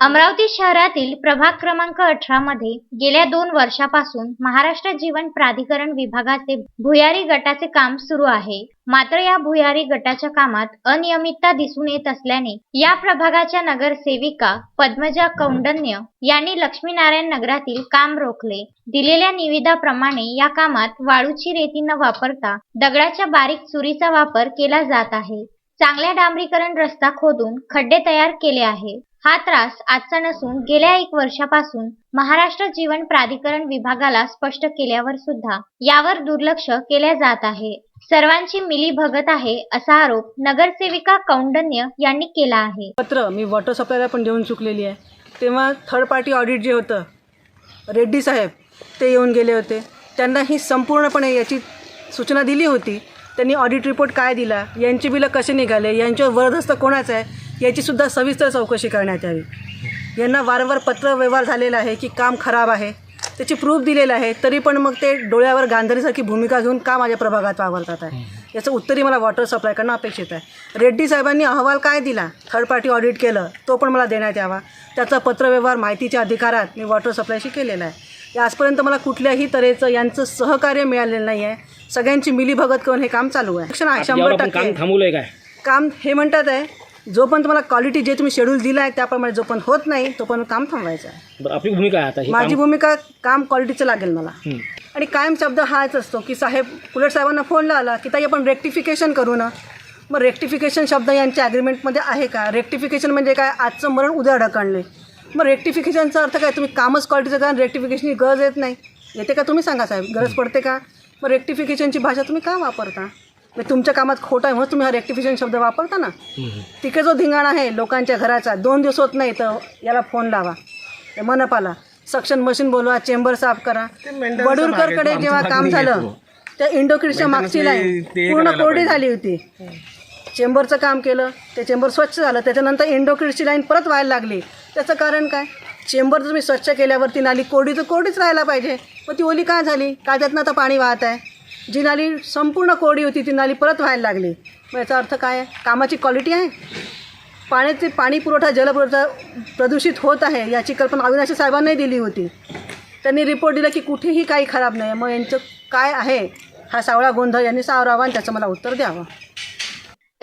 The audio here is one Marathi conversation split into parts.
अमरावती शहरातील प्रभाग क्रमांक अठरा मध्ये गेल्या दोन वर्षापासून महाराष्ट्र जीवन प्राधिकरण विभागाचे भुयारी गटाचे काम सुरू आहे. मात्र या भुयारी गटाच्या कामात अनियमितता दिसून येत असल्याने या प्रभागाच्या नगरसेविका पद्मजा कौंडन्य यांनी लक्ष्मीनारायण नगरातील काम रोखले. दिलेल्या निविदाप्रमाणे या कामात वाळूची रेती न वापरता दगडाच्या बारीक चुरीचा वापर केला जात आहे. चांगल्या डांबरीकरण रस्ता खोदून खड्डे तयार केले आहे. हा त्रास आजचा नसून गेल्या एक वर्षापासून महाराष्ट्र जीवन प्राधिकरण विभागाला स्पष्ट केल्यावर सुद्धा यावर दुर्लक्ष केल्या जात आहे. सर्वांची मिली भगत आहे असा आरोप नगरसेविका कौंडन्य यांनी केला आहे. पत्र मी वॉटर सप्लायला पण देऊन चुकलेली आहे. तेव्हा थर्ड पार्टी ऑडिट जे होतं रेड्डी साहेब ते येऊन गेले होते. त्यांना ही संपूर्णपणे याची सूचना दिली होती. त्यांनी ऑडिट रिपोर्ट काय दिला? यांचे बिलं कसे निघाले? यांच्यावर वरदस्त कोणाचं आहे? याचीसुद्धा सविस्तर चौकशी करण्यात यावी. यांना वारंवार पत्र व्यवहार झालेला आहे की काम खराब आहे. त्याची प्रूफ दिलेलं आहे. तरी पण मग ते डोळ्यावर गांधारीसारखी भूमिका घेऊन का माझ्या प्रभागात वावरतात आहे? याचं उत्तरही मला वॉटर सप्लाय करणं अपेक्षित आहे. रेड्डी साहेबांनी अहवाल काय दिला? थर्ड पार्टी ऑडिट केलं. तो पण मला देण्यात यावा. त्याचा पत्रव्यवहार माहितीच्या अधिकारात मी वॉटर सप्लायशी केलेला आहे. आजपर्यंत मला कुठल्याही तऱ्हेचं यांचं सहकार्य मिळालेलं नाही आहे सगळ्यांची मिलीभगत करून हे काम चालू आहे. शिक्षण आहे शंभर टक्के. काम थांबवलंय काय? काम हे म्हणतात आहे जोपर्यंत तुम्हाला क्वालिटी जे तुम्ही शेड्यूल दिलं आहे त्याप्रमाणे जोपर्यंत होत नाही तोपर्यंत काम थांबवायचं आहे. बरं आपली भूमिका आहे आता हे माझी भूमिका काम क्वालिटीचं लागेल मला. हं. आणि कायम शब्द हाच असतो की साहेब उलट साहेबांना फोन लावला की ताई आपण रेक्टिफिकेशन करू ना. मग रेक्टिफिकेशन शब्द यांच्या ॲग्रीमेंटमध्ये आहे का? रेक्टिफिकेशन म्हणजे काय? आजचं मरण उद्या ढकलणे मग रेक्टिफिकेशनचा अर्थ काय? तुम्ही कामच क्वालिटीचं करा रेक्टिफिकेशनची गरज येत नाही. येते का? तुम्ही सांगा साहेब. गरज पडते का? मग रेक्टिफिकेशनची भाषा तुम्ही का वापरता? मग तुमच्या कामात खोटं आहे म्हणून तुम्ही हा रेक्टिफिकेशन शब्द वापरता ना? हं, हं. तिकडे जो धिंगाणा आहे लोकांच्या घराचा दोन दिवस होत नाही तर याला फोन लावा. मनपाला सक्शन मशीन बोलवा चेंबर साफ करा. वडूरकरकडे जेव्हा काम झालं त्या इंडोक्रिडच्या मागची लाईन पूर्ण कोरडी झाली होती. चेंबरचं काम केलं ते चेंबर स्वच्छ झालं. त्याच्यानंतर इंडोक्रिडची लाईन परत व्हायला लागली. त्याचं कारण काय? चेंबर तुम्ही स्वच्छ केल्यावरती नाली कोरडी तर कोरडीच राहायला पाहिजे. मग ती ओली का झाली? का त्यातनं आता पाणी वाहत आहे. जी नाली संपूर्ण कोरडी होती ती नाली परत व्हायला लागली. मग याचा अर्थ काय? आहे कामाची क्वालिटी आहे? पाण्याचे पाणी पुरवठा जलपुरवठा प्रदूषित होत आहे याची कल्पना अविनाशी साहेबांनाही दिली होती. त्यांनी रिपोर्ट दिला की कुठेही काही खराब नाही. मग यांचं काय आहे? हा सावळा गोंधळ यांनी सावरावा आणि त्याचं मला उत्तर द्यावं.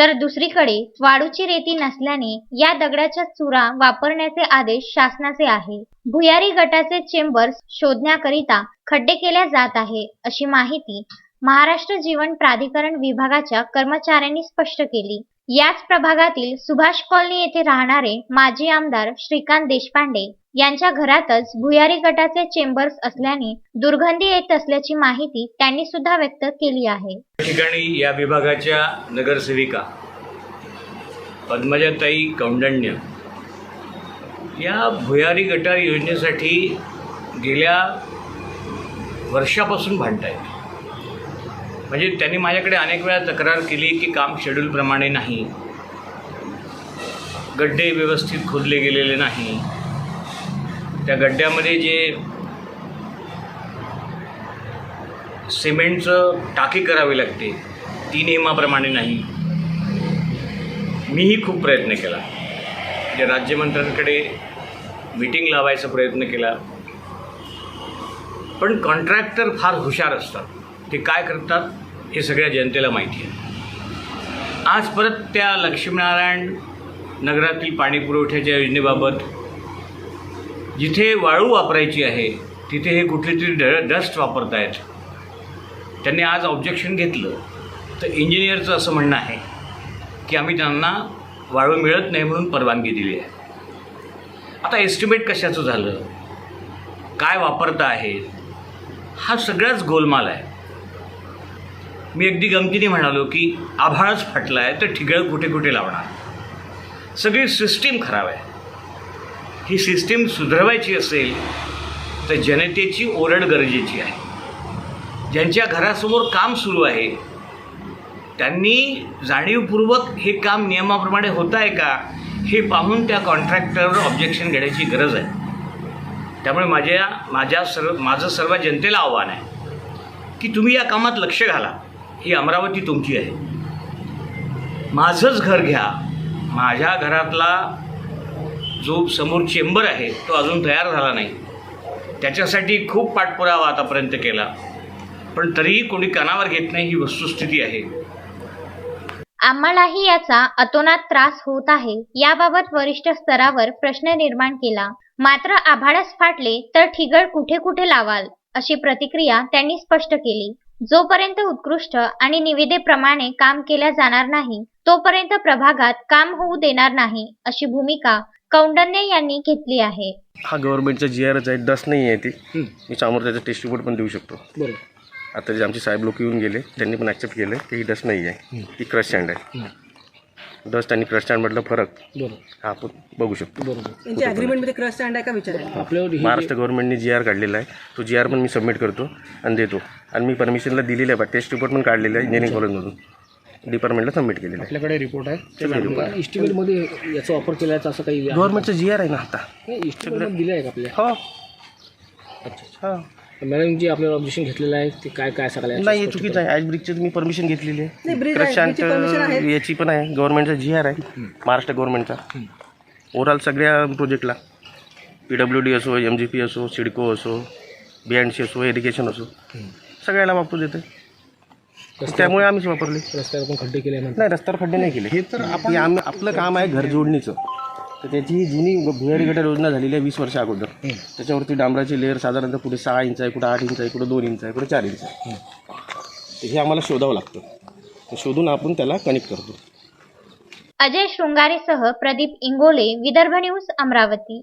तर दुसरीकडे वाळूची रेती नसल्याने या दगडाच्या चुरा वापरण्याचे आदेश शासनाचे आहे. भुयारी गटाचे चेंबर्स शोधण्याकरिता खड्डे केल्या जात आहे अशी माहिती महाराष्ट्र जीवन प्राधिकरण विभागाच्या कर्मचाऱ्यांनी स्पष्ट केली. याच प्रभागातील सुभाष कॉलनी येथे राहणारे माजी आमदार श्रीकांत देशपांडे यांच्या घरातच भुयारी गटाचे चेंबर्स असल्याने दुर्गंधी येत असल्याची माहिती त्यांनी सुद्धा व्यक्त केली आहे. या ठिकाणी या विभागाच्या नगरसेविका पद्मजाताई कौंडण्य या भुयारी गटार योजनेसाठी गेल्या वर्षापासून भांडत आहेत म्हणजे त्यांनी माझ्याकडे अनेक वेळा तक्रार केली की काम शेड्यूलप्रमाणे नाही. गड्डे व्यवस्थित खोदले गेलेले नाही. त्या गड्ड्यामध्ये जे सिमेंटचं टाकी करावी लागते ती नियमाप्रमाणे नाही. मीही खूप प्रयत्न केला. म्हणजे राज्यमंत्र्यांकडे मीटिंग लावायचा प्रयत्न केला. पण कॉन्ट्रॅक्टर फार हुशार असतात. ते काय करतात हे सगळ्या जनतेला माहिती आहे. आज परत त्या लक्ष्मीनारायण नगरातील पाणी पुरवठ्याच्या योजनेबाबत जिथे वाळू वापरायची आहे तिथे हे कुठली तरी ड डस्ट वापरत आहेत त्यांनी आज ऑब्जेक्शन घेतलं. तर इंजिनियरचं असं म्हणणं आहे की आम्ही त्यांना वाळू मिळत नाही म्हणून परवानगी दिली आहे. आता एस्टिमेट कशाचं झालं? काय वापरता आहे हा सगळाच गोलमाल आहे. मी अगदी गमतीने म्हणालो की आभाळच फाटला आहे तर ठिगळ कुठे कुठे लावणार? सगळी सिस्टीम खराब आहे. ही सिस्टीम सुधारवायची असेल तर जनतेची ओरड गरजेची आहे. ज्यांच्या घरासमोर काम सुरू आहे त्यांनी जाणीवपूर्वक हे काम नियमाप्रमाणे होत आहे का हे पाहून त्या कॉन्ट्रॅक्टरवर ऑब्जेक्शन घेण्याची गरज आहे. त्यामुळे माझ्या माझ्या सर्व माझं सर्व जनतेला आव्हान आहे की तुम्ही या कामात लक्ष घाला. ही अमरावती तुमची आहे. माझंच घर घ्या. माझ्या घरातला जो समोर चेंबर आहे तो अजून तयार झाला नाही. त्याच्यासाठी खूप पाठपुरावा आतापर्यंत केला. पण तरीही कोणी कानावर घेत नाही ही वस्तुस्थिती आहे. आम्हालाही याचा अतोनात त्रास होत आहे. याबाबत वरिष्ठ स्तरावर प्रश्न निर्माण केला. मात्र आभाळच फाटले तर ठिगळ कुठे कुठे लावाल अशी प्रतिक्रिया त्यांनी स्पष्ट केली. जोपर्यंत उत्कृष्ट आणि निविदेप्रमाणे काम केल्या जाणार नाही तोपर्यंत प्रभागात काम होऊ देणार नाही अशी भूमिका कौंडन्य यांनी घेतली आहे. हा गव्हर्नमेंटचा जी आरच आहे डस्ट नाही आहे ती. मी समोर त्याचा टेस्ट रिपोर्ट पण देऊ शकतो. बरोबर. आता जे आमचे साहेब लोक येऊन गेले त्यांनी पण ॲक्सेप्ट केलं की ही डस्ट नाही आहे. ही क्रश सँड आहे. डस्ट आणि क्रश सँडमधला फरक बरोबर. हा आपण बघू शकतो. बरोबर. त्यांच्या ॲग्रीमेंटमध्ये क्रश स्टँड आहे का विचारायला आपल्यावर ही. महाराष्ट्र गव्हर्नमेंटने जी आर काढलेला आहे. तो जी आर पण मी सबमिट करतो आणि देतो. आणि मी परमिशनला दिलेलं आहे बा. टेस्ट रिपोर्ट पण काढलेलं आहे इंजिनिअरिंग कॉलेजमधून डिपार्टमेंटला सबमिट केलेलं आहे. आपल्याकडे रिपोर्ट आहे. इस्टिमेटमध्ये याचा वापर केला याचा असं काही गव्हर्नमेंटचं जी आर आहे ना आता. दिलं आहे का आपल्या हो. अच्छा. हो. मॅडम जी आपल्याला ऑब्जेक्शन घेतलेलं आहे ते काय काय सगळं नाही हे चुकीचं आहे. ॲज ब्रिजची तुम्ही परमिशन घेतलेली आहे. नाही ब्रिज आहे प्रशांत ब्रिजची परमिशन आहे. याची पण आहे. गव्हर्नमेंटचा जी आर आहे. महाराष्ट्र गव्हर्नमेंटचा ओव्हरऑल सगळ्या प्रोजेक्टला पी डब्ल्यू डी असो एम जी पी असो सिडको असो बी अँड सी असो एरिगेशन असो. सगळ्याला वापरू देते त्यामुळे आम्हीच वापरले. रस्त्यावर पण खड्डे केले म्हणतात. नाही रस्त्यावर खड्डे नाही केले. हे तर आपण आपलं काम आहे घर जोडणीचं. तर त्याची ही जुनी भुयारी गटर योजना झालेली आहे वीस वर्ष अगोदर. त्याच्यावरती डांबराची लेअर साधारणतः कुठे सहा इंच आहे कुठे आठ इंच आहे कुठे दोन इंच आहे कुठे चार इंच आहे. तर हे आम्हाला शोधावं लागतं. ते शोधून आपण त्याला कनेक्ट करतो. अजय शृंगारेसह प्रदीप इंगोले विदर्भ न्यूज अमरावती.